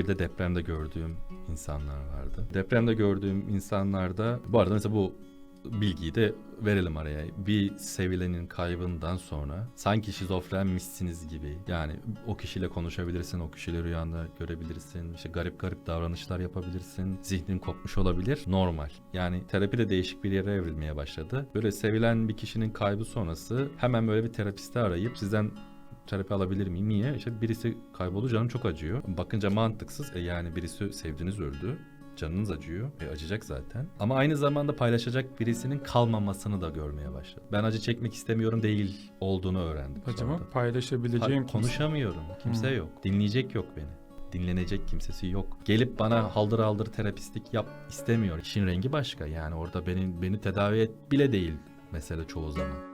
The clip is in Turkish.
bir de depremde gördüğüm insanlar vardı. Depremde gördüğüm insanlarda bu arada mesela bu bilgiyi de verelim araya. Bir sevilenin kaybından sonra sanki şizofrenmişsiniz gibi. Yani o kişiyle konuşabilirsin, o kişiyle rüyanda görebilirsin. işte garip garip davranışlar yapabilirsin. Zihnin kopmuş olabilir. Normal. Yani terapi de değişik bir yere evrilmeye başladı. Böyle sevilen bir kişinin kaybı sonrası hemen böyle bir terapisti arayıp sizden terapi alabilir miyim? Niye? İşte birisi kayboldu canım çok acıyor. Bakınca mantıksız. E yani birisi sevdiğiniz öldü. Canınız acıyor. E acıyacak zaten. Ama aynı zamanda paylaşacak birisinin kalmamasını da görmeye başladım. Ben acı çekmek istemiyorum değil olduğunu öğrendim. Acaba sonradan. paylaşabileceğim Pa- konuşamıyorum. Kimse Hmm. yok. Dinleyecek yok beni. Dinlenecek kimsesi yok. Gelip bana haldır haldır terapistlik yap istemiyor. İşin rengi başka. Yani orada beni beni tedavi et bile değil mesele çoğu zaman.